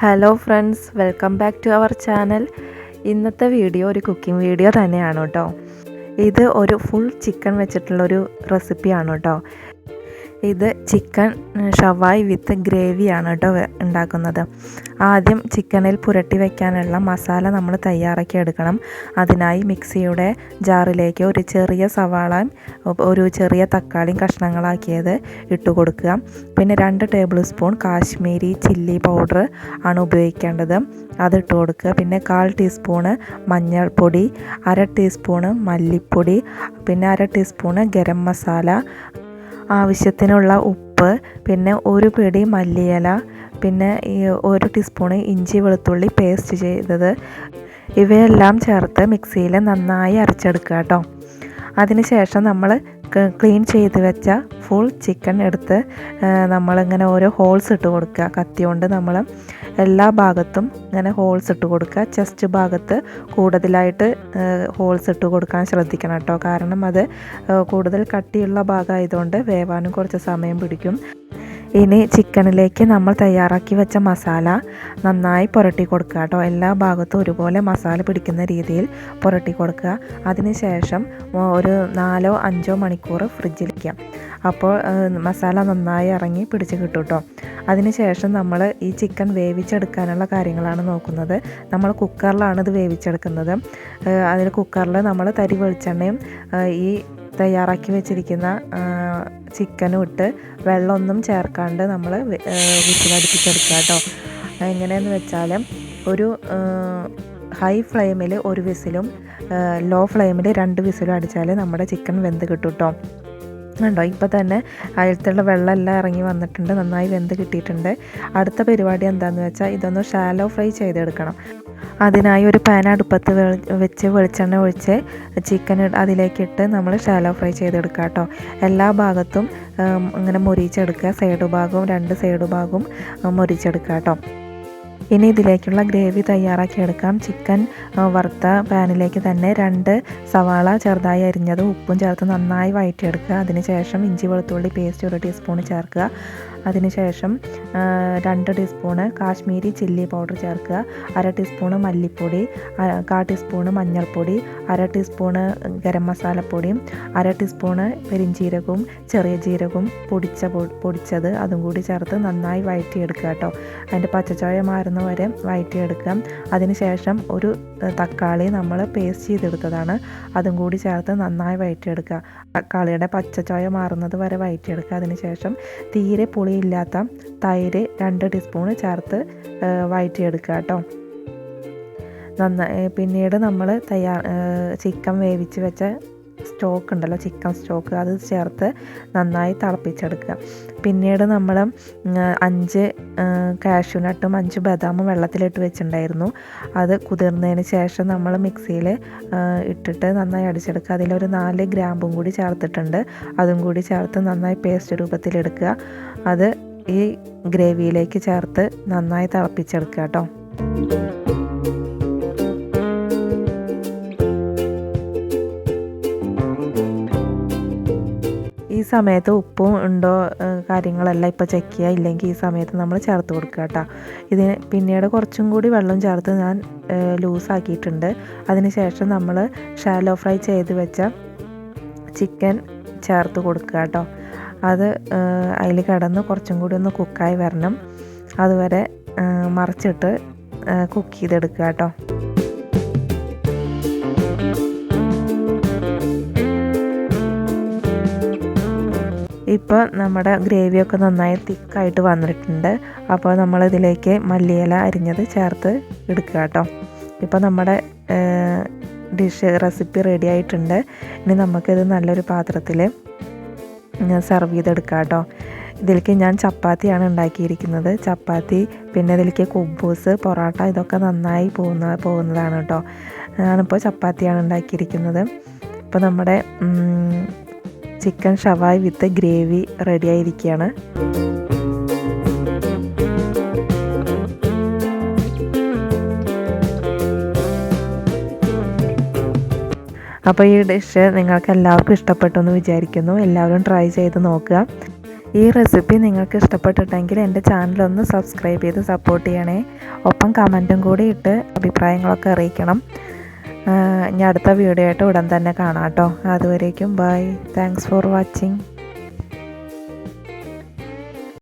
Hello friends welcome back to our channel ഇന്നത്തെ video ഒരു cooking video തന്നെയാണ് കേട്ടോ. ഇത് ഒരു ഫുൾ ചിക്കൻ വെച്ചിട്ടുള്ളൊരു റെസിപ്പിയാണ് കേട്ടോ. ഇത് ചിക്കൻ ഷവായ് വിത്ത് ഗ്രേവിയാണ് കേട്ടോ ഉണ്ടാക്കുന്നത്. ആദ്യം ചിക്കനിൽ പുരട്ടി വയ്ക്കാനുള്ള മസാല നമ്മൾ തയ്യാറാക്കി എടുക്കണം. അതിനായി മിക്സിയുടെ ജാറിലേക്ക് ഒരു ചെറിയ സവാളയും ഒരു ചെറിയ തക്കാളിയും കഷ്ണങ്ങളാക്കിയത് ഇട്ട് കൊടുക്കുക. പിന്നെ രണ്ട് tablespoon Kashmiri chilli powder ആണ് ഉപയോഗിക്കേണ്ടത്. അത് ഇട്ട് കൊടുക്കുക. പിന്നെ കാൽ ടീസ്പൂണ് മഞ്ഞൾപ്പൊടി അര ടീസ്പൂണ് മല്ലിപ്പൊടി പിന്നെ അര ടീസ്പൂണ് ഗരം മസാല ആവശ്യത്തിനുള്ള ഉപ്പ് പിന്നെ ഒരു പിടി മല്ലിയില പിന്നെ ഈ ഒരു ടീസ്പൂൺ ഇഞ്ചി വെളുത്തുള്ളി പേസ്റ്റ് ചെയ്തത്. ഇവയെല്ലാം ചേർത്ത് മിക്സിയിൽ നന്നായി അരച്ചെടുക്കുക കേട്ടോ. അതിനുശേഷം നമ്മൾ ക്ലീൻ ചെയ്ത് വെച്ച ഫുൾ ചിക്കൻ എടുത്ത് നമ്മളിങ്ങനെ ഓരോ ഹോൾസ് ഇട്ട് കൊടുക്കുക. കത്തി കൊണ്ട് നമ്മൾ എല്ലാ ഭാഗത്തും ഇങ്ങനെ ഹോൾസ് ഇട്ട് കൊടുക്കുക. ചെസ്റ്റ് ഭാഗത്ത് കൂടുതലായിട്ട് ഹോൾസ് ഇട്ട് കൊടുക്കാൻ ശ്രദ്ധിക്കണം കേട്ടോ. കാരണം അത് കൂടുതൽ കട്ടിയുള്ള ഭാഗമായതുകൊണ്ട് വേവാനും കുറച്ച് സമയം പിടിക്കും. ഇനി ചിക്കനിലേക്ക് നമ്മൾ തയ്യാറാക്കി വെച്ച മസാല നന്നായി പുരട്ടി കൊടുക്കുക കേട്ടോ. എല്ലാ ഭാഗത്തും ഒരുപോലെ മസാല പിടിക്കുന്ന രീതിയിൽ പുരട്ടി കൊടുക്കുക. അതിനുശേഷം ഒരു നാലോ അഞ്ചോ മണിക്കൂർ ഫ്രിഡ്ജിൽ വയ്ക്കാം അപ്പോൾ മസാല നന്നായി ഇറങ്ങി പിടിച്ച് കിട്ടും കേട്ടോ. അതിനുശേഷം നമ്മൾ ഈ ചിക്കൻ വേവിച്ചെടുക്കാനുള്ള കാര്യങ്ങളാണ് നോക്കുന്നത്. നമ്മൾ കുക്കറിലാണ് ഇത് വേവിച്ചെടുക്കുന്നത്. അതിൽ കുക്കറിൽ നമ്മൾ തരി വെളിച്ചെണ്ണയും ഈ തയ്യാറാക്കി വെച്ചിരിക്കുന്ന ചിക്കനും ഇട്ട് വെള്ളമൊന്നും ചേർക്കാണ്ട് നമ്മൾ വിസിലടുപ്പിച്ചെടുക്കുക കേട്ടോ. എങ്ങനെയെന്ന് വെച്ചാൽ ഒരു ഹൈ ഫ്ലെയിമിൽ ഒരു വിസിലും ലോ ഫ്ലെയിമിൽ രണ്ട് വിസിലും അടിച്ചാൽ നമ്മുടെ ചിക്കൻ വെന്ത് കിട്ടും കേട്ടോ. ഉണ്ടോ ഇപ്പോൾ തന്നെ അതിലത്തുള്ള വെള്ളമെല്ലാം ഇറങ്ങി വന്നിട്ടുണ്ട്. നന്നായി വെന്ത് കിട്ടിയിട്ടുണ്ട്. അടുത്ത പരിപാടി എന്താണെന്ന് വെച്ചാൽ ഇതൊന്ന് ഷാലോ ഫ്രൈ ചെയ്തെടുക്കണം. അതിനായി ഒരു പാൻ അടുപ്പത്ത് വെച്ച് വെളിച്ചെണ്ണ ഒഴിച്ച് ചിക്കൻ അതിലേക്കിട്ട് നമ്മൾ ഷാലോ ഫ്രൈ ചെയ്തെടുക്കുക കേട്ടോ എല്ലാ ഭാഗത്തും അങ്ങനെ ഇങ്ങനെ മുരിച്ചെടുക്കുക സൈഡ് ഭാഗവും രണ്ട് സൈഡ് ഭാഗവും മുരിച്ചെടുക്കുക കേട്ടോ ഇനി ഇതിലേക്കുള്ള ഗ്രേവി തയ്യാറാക്കിയെടുക്കാം ചിക്കൻ ആ, വറുത്ത പാനിലേക്ക് തന്നെ രണ്ട് സവാള ചെറുതായി അരിഞ്ഞത് ഉപ്പും ചേർത്ത് നന്നായി വഴറ്റിയെടുക്കുക അതിനുശേഷം ഇഞ്ചി വെളുത്തുള്ളി പേസ്റ്റ് ഒരു ടീസ്പൂൺ ചേർക്കുക. അതിനുശേഷം രണ്ട് ടീസ്പൂണ് കാശ്മീരി ചില്ലി പൗഡർ ചേർക്കുക അര ടീസ്പൂണ് മല്ലിപ്പൊടി കാ ടീസ്പൂണ് മഞ്ഞൾപ്പൊടി അര ടീസ്പൂണ് ഗരം മസാലപ്പൊടിയും അര ടീസ്പൂണ് പെരിഞ്ചീരകവും ചെറിയ ജീരകവും പൊടിച്ച പൊടിച്ചത് അതും കൂടി ചേർത്ത് നന്നായി വഴറ്റിയെടുക്കുക കേട്ടോ. അതിന്റെ പച്ചച്ചോയ മാറുന്ന വരെ വഴറ്റിയെടുക്കുക അതിനുശേഷം ഒരു തക്കാളി നമ്മൾ പേസ്റ്റ് ചെയ്തെടുത്തതാണ്. അതും കൂടി ചേർത്ത് നന്നായി വഴറ്റിയെടുക്കുക തക്കാളിയുടെ പച്ചച്ചോയ മാറുന്നത് വരെ വഴറ്റിയെടുക്കുക അതിനുശേഷം തീരെ പുളിയില്ലാത്ത തൈര് രണ്ട് ടീസ്പൂൺ ചേർത്ത് വയറ്റിയെടുക്കുക കേട്ടോ. നന്നായി പിന്നീട് നമ്മൾ തയ്യാർ ചിക്കൻ വേവിച്ച് വെച്ച സ്റ്റോക്ക് ഉണ്ടല്ലോ ചിക്കൻ സ്റ്റോക്ക് അത് ചേർത്ത് നന്നായി തിളപ്പിച്ചെടുക്കുക. പിന്നീട് നമ്മൾ അഞ്ച് കാഷ്യൂനട്ടും അഞ്ച് ബദാമും വെള്ളത്തിലിട്ട് വെച്ചിട്ടുണ്ടായിരുന്നു. അത് കുതിർന്നതിന് ശേഷം നമ്മൾ മിക്സിയിൽ ഇട്ടിട്ട് നന്നായി അടിച്ചെടുക്കുക. അതിലൊരു നാല് ഗ്രാമ്പും കൂടി ചേർത്തിട്ടുണ്ട്. അതും കൂടി ചേർത്ത് നന്നായി പേസ്റ്റ് രൂപത്തിലെടുക്കുക. അത് ഈ ഗ്രേവിയിലേക്ക് ചേർത്ത് നന്നായി തിളപ്പിച്ചെടുക്കുക കേട്ടോ. സമയത്ത് ഉപ്പും ഉണ്ടോ കാര്യങ്ങളെല്ലാം ഇപ്പോൾ ചെക്ക് ചെയ്യുക ഇല്ലെങ്കിൽ ഈ സമയത്ത് നമ്മൾ ചേർത്ത് കൊടുക്കുക കേട്ടോ. ഇതിന് പിന്നീട് കുറച്ചും കൂടി വെള്ളം ചേർത്ത് ഞാൻ ലൂസാക്കിയിട്ടുണ്ട് അതിനുശേഷം നമ്മൾ ഷാലോ ഫ്രൈ ചെയ്ത് വെച്ച ചിക്കൻ ചേർത്ത് കൊടുക്കുക കേട്ടോ. അത് അതിൽ കിടന്ന് കുറച്ചും കൂടി ഒന്ന് കുക്കായി വരണം. അതുവരെ മറിച്ചിട്ട് കുക്ക് ചെയ്തെടുക്കുക കേട്ടോ. ഇപ്പോൾ നമ്മുടെ ഗ്രേവിയൊക്കെ നന്നായി തിക്കായിട്ട് വന്നിട്ടുണ്ട്. അപ്പോൾ നമ്മളിതിലേക്ക് മല്ലിയില അരിഞ്ഞത് ചേർത്ത് എടുക്കുക കേട്ടോ. ഇപ്പോൾ നമ്മുടെ ഡിഷ് റെസിപ്പി റെഡി ആയിട്ടുണ്ട്. ഇനി നമുക്കിത് നല്ലൊരു പാത്രത്തിൽ സെർവ് ചെയ്തെടുക്കാം കേട്ടോ. ഇതിലേക്ക് ഞാൻ ചപ്പാത്തിയാണ് ഉണ്ടാക്കിയിരിക്കുന്നത്. ചപ്പാത്തി പിന്നെ ഇതിലേക്ക് കുബൂസ് പൊറോട്ട ഇതൊക്കെ നന്നായി പോകുന്ന പോകുന്നതാണ് കേട്ടോ. ഞാനിപ്പോൾ ചപ്പാത്തിയാണ് ഉണ്ടാക്കിയിരിക്കുന്നത്. ഇപ്പോൾ നമ്മുടെ ചിക്കൻ ഷവായ് വിത്ത് ഗ്രേവി റെഡി ആയിരിക്കുകയാണ്. അപ്പോൾ ഈ ഡിഷ് നിങ്ങൾക്ക് എല്ലാവർക്കും ഇഷ്ടപ്പെട്ടു എന്ന് വിചാരിക്കുന്നു. എല്ലാവരും ട്രൈ ചെയ്ത് നോക്കുക. ഈ റെസിപ്പി നിങ്ങൾക്ക് ഇഷ്ടപ്പെട്ടിട്ടെങ്കിൽ എന്റെ ചാനലൊന്ന് സബ്സ്ക്രൈബ് ചെയ്ത് സപ്പോർട്ട് ചെയ്യണേ. ഒപ്പം കമന്റും കൂടി ഇട്ട് അഭിപ്രായങ്ങളൊക്കെ അറിയിക്കണം. ഞാൻ അടുത്ത വീഡിയോ ആയിട്ട് ഉടൻ തന്നെ കാണാം കേട്ടോ. അതുവരേക്കും ബൈ താങ്ക്സ് ഫോർ വാച്ചിങ്